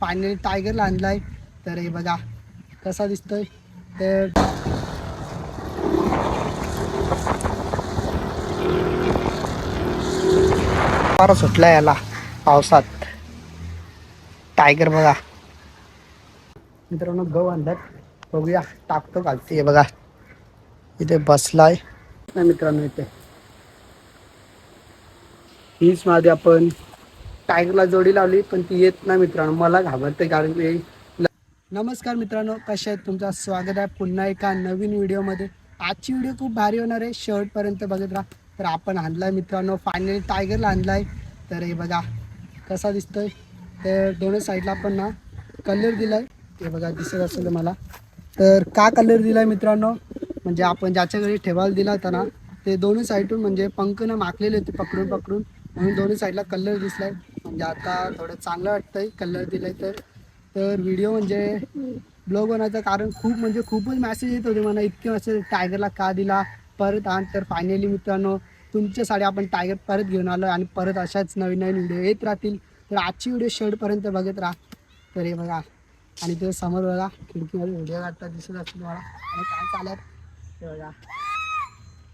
Finally टायगरला आणलाय तर हे बघा कसा दिसतोय? तर फार सुटला याला पावसात. टायगर बघा. मित्रांनो गहू आणलात बघूया टाकतो घालते हे बघा इथे बसलाय. नाही मित्रांनो इथे. हीच माझी आपण टायगरला जोडी लावली पण ती येत नाही मित्रांनो. मला घाबरते कारण की नमस्कार मित्रांनो कसे आहेत? तुमचं स्वागत आहे पुन्हा एका नवीन व्हिडिओमध्ये. आजची व्हिडिओ खूप भारी होणार आहे. शेवटपर्यंत बघत राहा. तर आपण आणलाय मित्रांनो फायनली टायगरला आणलाय. तर हे बघा कसा दिसतोय? तर दोन्ही साईडला आपण ना कलर दिलाय. हे बघा दिसत असेल मला तर का कलर दिलाय मित्रांनो? म्हणजे आपण ज्याच्या घरी ठेवायला दिला होता ना ते दोन्ही साईडून म्हणजे पंख ना माकलेले होते पकडून पकडून म्हणून दोन्ही साईडला कलर दिसलाय. म्हणजे आता थोडं चांगलं वाटतंय कलर दिलाय तर. तर व्हिडिओ म्हणजे ब्लॉग बनवायचं कारण खूप म्हणजे खूपच मॅसेज येत होते मला इतके मॅसेज टायगरला का दिला? परत आण तर फायनली मित्रांनो तुमच्यासाठी आपण टायगर परत घेऊन आलो आणि परत अशाच नवीन नवीन व्हिडिओ येत राहतील. तर आजची व्हिडिओ शेवटपर्यंत बघत राहा. तर हे बघा. आणि ते समोर बघा खिडकीमध्ये व्हिडिओ काढता दिसत असतील तुम्हाला. आणि काय चालत ते बघा.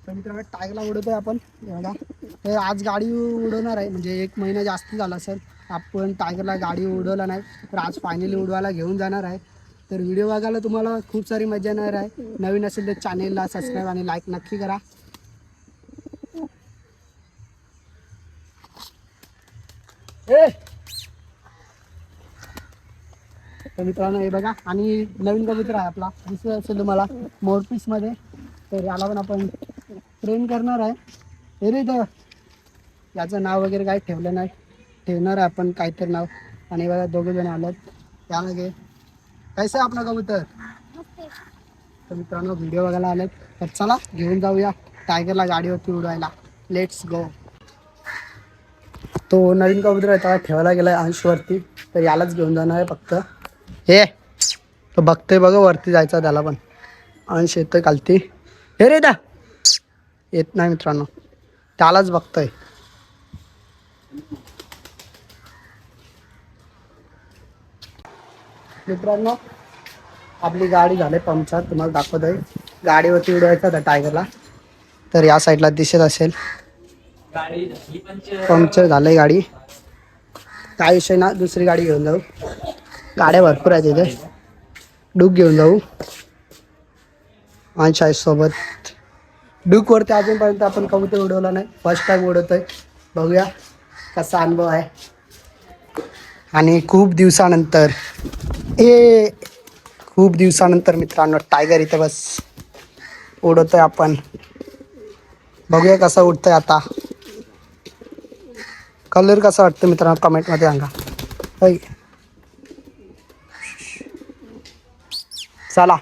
तर मित्रांनो टायरला उडवतोय आपण. बघा. तर आज गाडी उडवणार आहे. म्हणजे एक महिना जास्त झाला सर आपण टायगरला गाडी उडवला नाही. तर आज फायनली उडवायला घेऊन जाणार आहे. तर व्हिडिओ बघायला तुम्हाला खूप सारी मजा येणार आहे. नवीन असेल तर चॅनेलला सबस्क्राईब आणि लाईक नक्की करा. ए! तर मित्रांनो हे बघा. आणि नवीन कबूतर आहे आपला. दिसत असेल तुम्हाला. मोरपीसमध्ये. तर याला पण आपण ट्रेन करणार आहे. हे रे इथं याचं नाव वगैरे काही ठेवलं नाही. ठेवणार आहे आपण काहीतरी नाव. आणि बघा दोघे जण आलेत. त्यामागे. कैसे आपला कबूतर? तर मित्रांनो व्हिडिओ बघायला आलेत. तर चला घेऊन जाऊया. टायगरला गाडीवरती उडवायला. लेट्स गो तो नवीन कबूतर आहे त्याला ठेवायला गेलाय अंशवरती. तर यालाच घेऊन जाणार आहे फक्त. हे! तो बघतोय बघ वरती जायचा त्याला पण. अंश येतोय खालती. हे रे दा येत नाही मित्रांनो. त्यालाच बघतोय. मित्रांनो आपली गाडी झाली पंक्चर तुम्हाला दाखवत आहे गाडीवरती उडवायचं होता टायगरला. तर या साईडला दिसत असेल. पंक्चर झालंय गाडी. काय विषय ना दुसरी गाडी घेऊन जाऊ. गाड्या भरपूर आहेत इथे. डूक घेऊन जाऊ. आणि सोबत. डूकवरती अजूनपर्यंत आपण कबूतर उडवला नाही. फर्स्ट टाइम उडवतोय. बघूया कसा अनुभव आहे. आणि खूप दिवसानंतर ए खूप दिवसानंतर मित्रांनो टायगर इथे बस. उडवतोय आपण. बघूया कसं उडतंय आता. कलर कसा वाटतं मित्रांनो कमेंटमध्ये सांगा. ऐ. चला.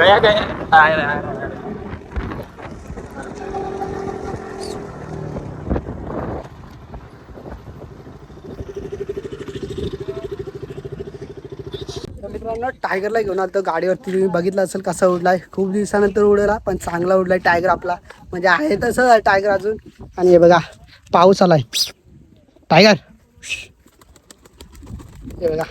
गया गया मित्रांनो टायगरला घेऊन आलो गाडीवरती. तुम्ही बघितलं असेल कसा उडलाय. खूप दिवसानंतर उडला पण चांगला उडलाय टायगर आपला. म्हणजे आहे आहे टायगर अजून. आणि हे बघा पाऊस आलाय. टायगर हे बघा.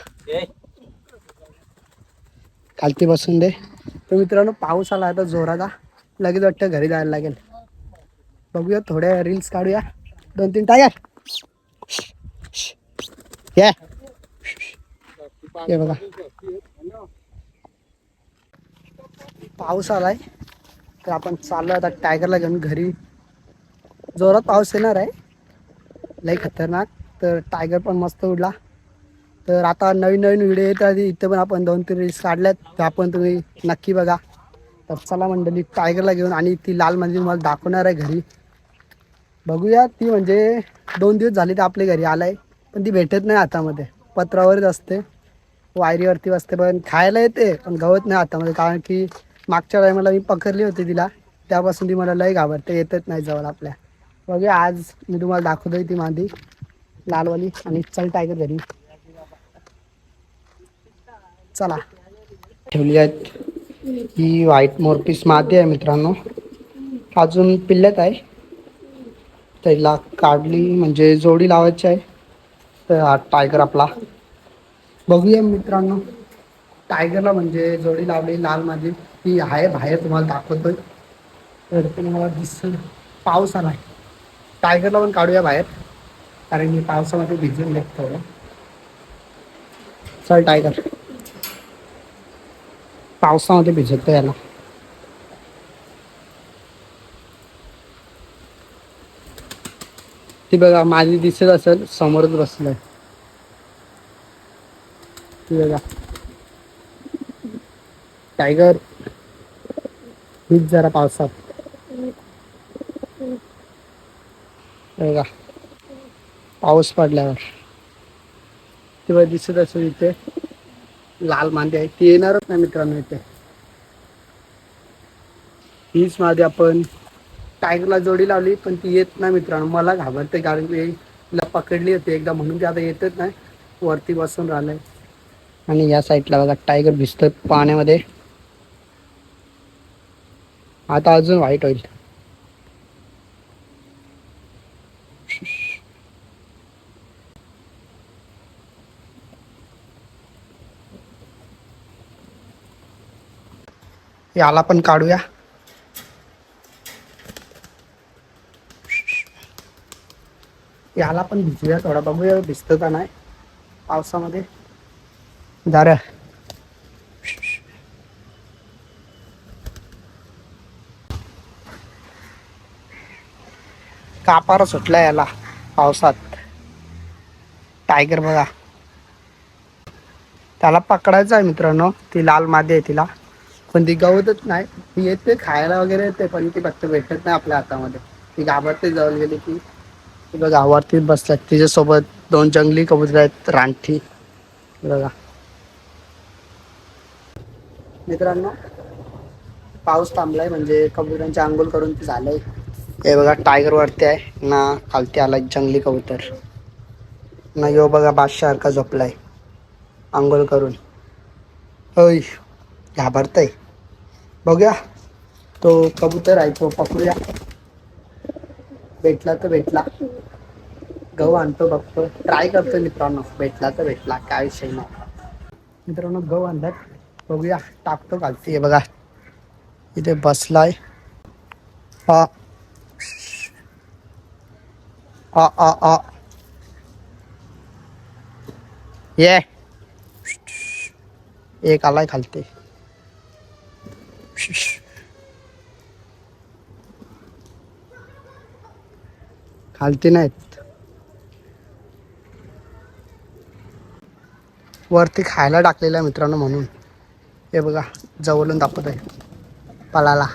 खालती बसून दे. तर मित्रांनो पाऊस आला आता जोराचा लगेच वाटतं घरी जायला लागेल. बघूया थोड्या रील्स काढूया. दोन तीन टाक्या हे बघा. पाऊस आलाय. तर आपण चाललो आता टायगरला घेऊन घरी. जोरात पाऊस येणार आहे. लई खतरनाक. तर टायगर पण मस्त उडला. तर आता नवीन नवीन व्हिडिओ येत आहे इथे पण आपण दोन तीन रील्स काढल्यात. त्या पण तुम्ही नक्की बघा. तर चला मंडळी टायगरला घेऊन आणि ती लाल मंदिर मला दाखवणार आहे घरी. बघूया ती म्हणजे दोन दिवस झाले तर आपल्या घरी आलाय पण ती भेटत नाही हातामध्ये. पत्रावरच असते. वायरीवरती बसते पण खायला येते पण गवत नाही हातामध्ये. कारण की मागच्या टायमाला मी पकडली होती तिला. त्यापासून ती मला लय घाबरते. येतच नाही जवळ आपल्या. बघूया आज मी तुम्हाला दाखवतोय ती मादी. लालवाली. आणि चल टायगर घरी. चला. ठेवली आहेत. ही व्हाईट मोरपीस मादी आहे मित्रांनो. अजून पिल्ल्यात आहे. त्याला काढली म्हणजे जोडी लावायची आहे. तर हा टायगर आपला. बघूया मित्रांनो. टायगरला म्हणजे जोडी लावली लाल माझी ती आहे बाहेर तुम्हाला दाखवतोय. तर तुम्हाला दिसेल. पाऊस आला आहे टायगरला पण काढूया बाहेर. कारण मी पावसामध्ये भिजून घेत थोडं चल टायगर पावसामध्ये भिजवतो याला. ती बघा माझी दिसत असेल समोरच बसलंय. ती बघा. टायगर हीच जरा पावसात. बघा. पाऊस पडल्यावर. ती दिसत असेल इथे. लाल मांदे आहे ती येणारच नाही मित्रांनो इथे. हीच मादी आपण टायगरला जोडी लावली पण ती येत नाही मित्रांनो. मला घाबरते कारण तिला पकडली होती एकदा म्हणून ती आता येतच नाही. वरती बसून राहिलंय. आणि या साईडला बघा टायगर भिजतोय पाण्यामध्ये. आता अजून वाईट होईल. याला पण काढूया. याला पण भिजूया थोडा. बघूया भिजतं का नाही पावसामध्ये. दार कापारा सुटला याला पावसात. टायगर बघा. त्याला पकडायचं आहे मित्रांनो. ती लाल मादी आहे तिला. पण ती गवतच नाही. ती येते खायला वगैरे येते पण ती फक्त भेटत नाही आपल्या हातामध्ये. ती घाबरते जवळ गेली की. ती बघा वरती बसल्यात. तिच्यासोबत दोन जंगली कबूतर आहेत रानठी बघा. मित्रांनो पाऊस थांबलाय म्हणजे कबुतरांची आंघोळ करून ते झालंय. हे बघा टायगर वरती आहे. ना खालती आलाय जंगली कबूतर. ना यो बघा बादशासारखा झोपलाय. आंघोळ करून. होय घाबरतय. बघूया. तो कबूतर आहे तो पकडूया. भेटला तर भेटला. गहू आणतो बघतो. ट्राय करतो मित्रांनो. भेटला तर भेटला. काय विषय नाही. मित्रांनो गहू आणतात बघूया. टाकतो घालते. हे बघा. इथे बसलाय. हा. आ आ आ. ये. एक आलाय खालते. खालती नाहीत वरती खायला टाकलेलं आहे मित्रांनो म्हणून. हे बघा जवळून दाखवत आहे पळाला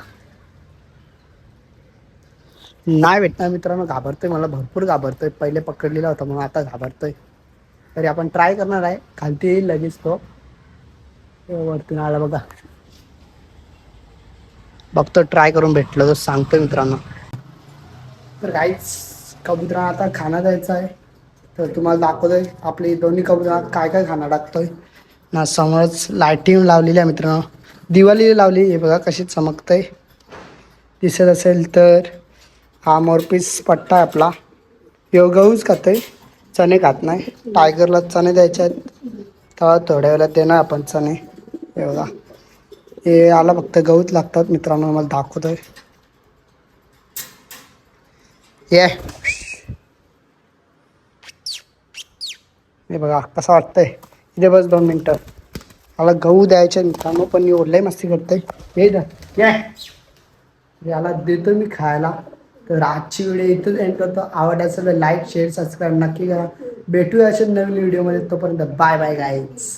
नाही भेटणार मित्रांनो घाबरतोय मला भरपूर घाबरतोय. पहिले पकडलेला होता म्हणून आता घाबरतोय. तरी आपण ट्राय करणार आहे. खालती येईल लगेच तो. वरती आला बघा. बघतो ट्राय करून भेटलो तर सांगतोय मित्रांनो. तर काहीच कबुतरा आता खाना द्यायचा आहे. तर तुम्हाला दाखवतोय आपली दोन्ही कबुतरा काय काय खाना टाकतोय. ना समोरच लायटिंग लावलेली आहे मित्रांनो. दिवाळी लावली हे बघा कशी चमकतंय. दिसत असेल तर हा मोरपीस पट्टा आहे आपला. यो गहूच खातोय चणे खात नाही. टायगरला चणे द्यायचे आहेत. तेव्हा थोड्या वेळात देणार आपण चणे. हे बघा. हे आला फक्त गहूच लागतात मित्रांनो मला दाखवतोय. ये. हे बघा कसं वाटतंय? इथे बस दोन मिनटं. मला गहू द्यायचे मित्रांनो पण मी ओढलंय मस्ती करतोय. हे ये. याला देतो मी खायला. तर आजची व्हिडिओ इथंच एंड करतो. आवडायचं लाईक शेअर सबस्क्राईब नक्की करा. भेटूया अशा नवीन व्हिडिओमध्ये तोपर्यंत बाय बाय गाईज